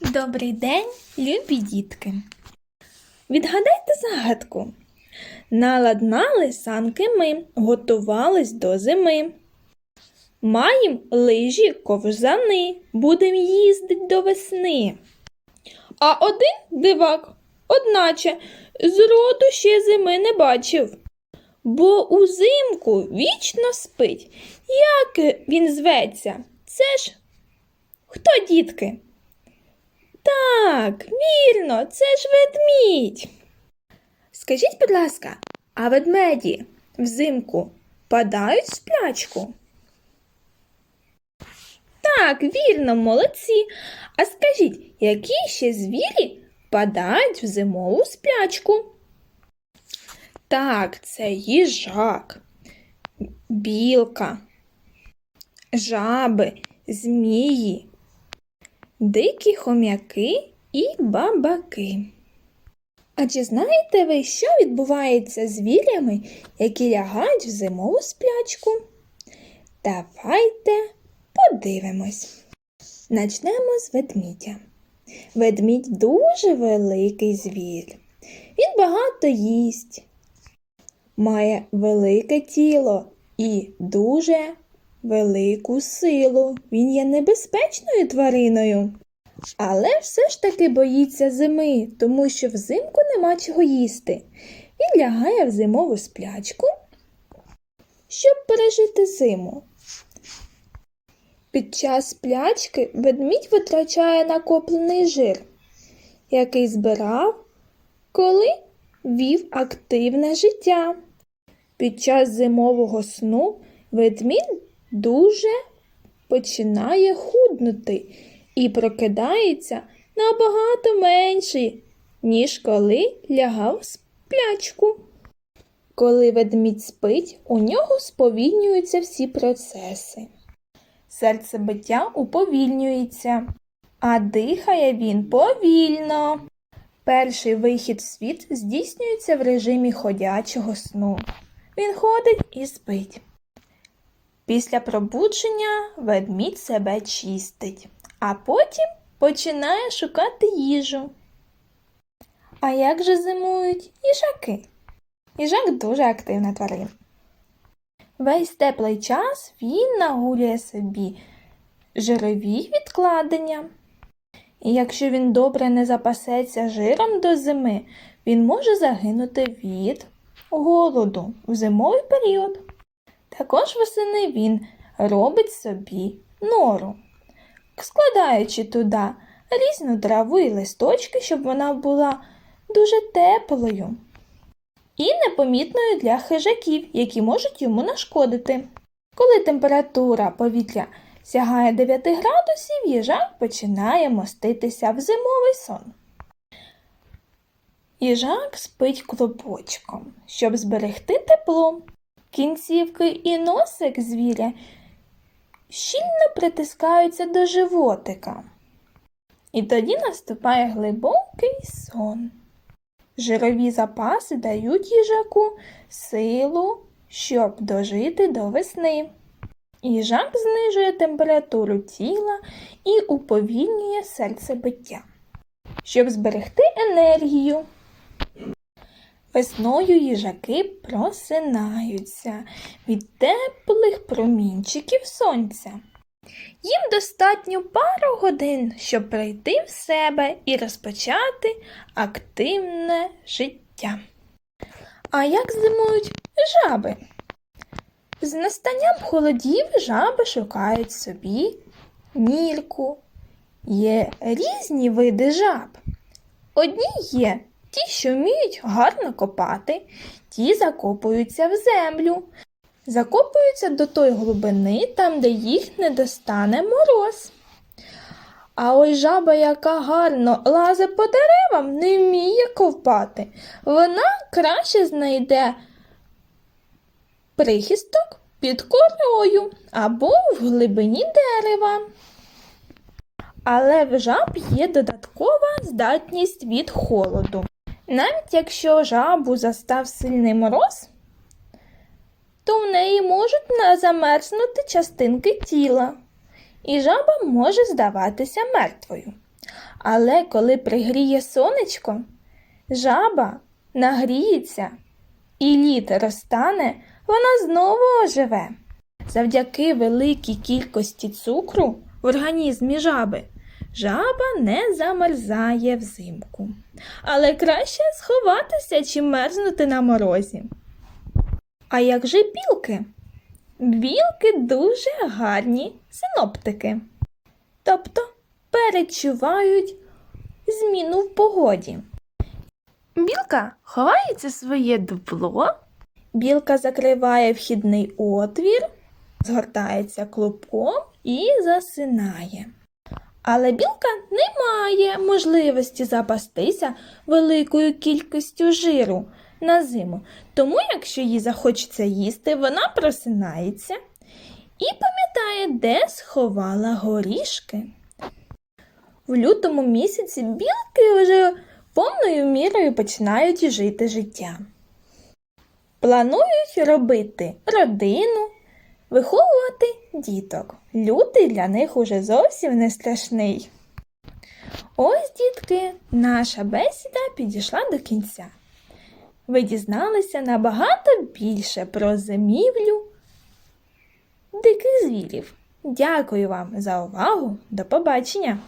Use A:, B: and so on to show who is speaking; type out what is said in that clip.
A: Добрий день, любі дітки. Відгадайте загадку. Наладнали санки ми, готувались до зими. Маєм лижі ковзани, будем їздить до весни. А один дивак, одначе, зроду ще зими не бачив. Бо узимку вічно спить. Як він зветься? Це ж хто, дітки? Так, вірно, це ж ведмідь. Скажіть, будь ласка, а ведмеді взимку падають в сплячку? Так, вірно, молодці. А скажіть, які ще звірі падають в зимову сплячку? Так, це їжак, білка, жаби, змії, дикі хом'яки і бабаки. А чи знаєте ви, що відбувається з звірями, які лягають в зимову сплячку? Давайте подивимось. Начнемо з ведмідя. Ведмідь дуже великий звір. Він багато їсть, має велике тіло і дуже велику силу. Він є небезпечною твариною. Але все ж таки боїться зими, тому що взимку нема чого їсти. Він лягає в зимову сплячку, щоб пережити зиму. Під час сплячки ведмідь витрачає накоплений жир, який збирав, коли вів активне життя. Під час зимового сну ведмідь дуже починає худнути і прокидається набагато менший, ніж коли лягав сплячку. Коли ведмідь спить, у нього сповільнюються всі процеси. Серцебиття уповільнюється, а дихає він повільно. Перший вихід в світ здійснюється в режимі ходячого сну. Він ходить і спить. Після пробудження ведмідь себе чистить, а потім починає шукати їжу. А як же зимують їжаки? Їжак дуже активна тварина. Весь теплий час він нагулює собі жирові відкладення. І якщо він добре не запасеться жиром до зими, він може загинути від голоду в зимовий період. Також восени він робить собі нору, складаючи туди різну траву і листочки, щоб вона була дуже теплою і непомітною для хижаків, які можуть йому нашкодити. Коли температура повітря сягає 9 градусів, їжак починає моститися в зимовий сон. Їжак спить клубочком, щоб зберегти тепло. Кінцівки і носик звіря щільно притискаються до животика. І тоді наступає глибокий сон. Жирові запаси дають їжаку силу, щоб дожити до весни. Їжак знижує температуру тіла і уповільнює серцебиття, щоб зберегти енергію. Весною їжаки просинаються від теплих промінчиків сонця. Їм достатньо пару годин, щоб прийти в себе і розпочати активне життя. А як зимують жаби? З настанням холодів жаби шукають собі нірку. Є різні види жаб. Одні є ті, що вміють гарно копати, ті закопуються в землю, закопуються до тої глибини, там, де їх не достане мороз. А ось жаба, яка гарно лазить по деревам, не вміє ковпати. Вона краще знайде прихисток під корою або в глибині дерева. Але в жаб є додаткова здатність від холоду. Навіть якщо жабу застав сильний мороз, то в неї можуть замерзнути частинки тіла, і жаба може здаватися мертвою. Але коли пригріє сонечко, жаба нагріється і лід розтане, вона знову оживе. Завдяки великій кількості цукру в організмі жаби жаба не замерзає взимку. Але краще сховатися чи мерзнути на морозі. А як же білки? Білки дуже гарні синоптики. Тобто перечувають зміну в погоді. Білка ховається своє дупло. Білка закриває вхідний отвір, згортається клубком і засинає. Але білка не має можливості запастися великою кількістю жиру на зиму. Тому, якщо їй захочеться їсти, вона просинається і пам'ятає, де сховала горішки. В лютому місяці білки вже повною мірою починають жити життя. Планують робити родину, виховувати діток. Лютий для них уже зовсім не страшний. Ось, дітки, наша бесіда підійшла до кінця. Ви дізналися набагато більше про зимівлю диких звірів. Дякую вам за увагу. До побачення!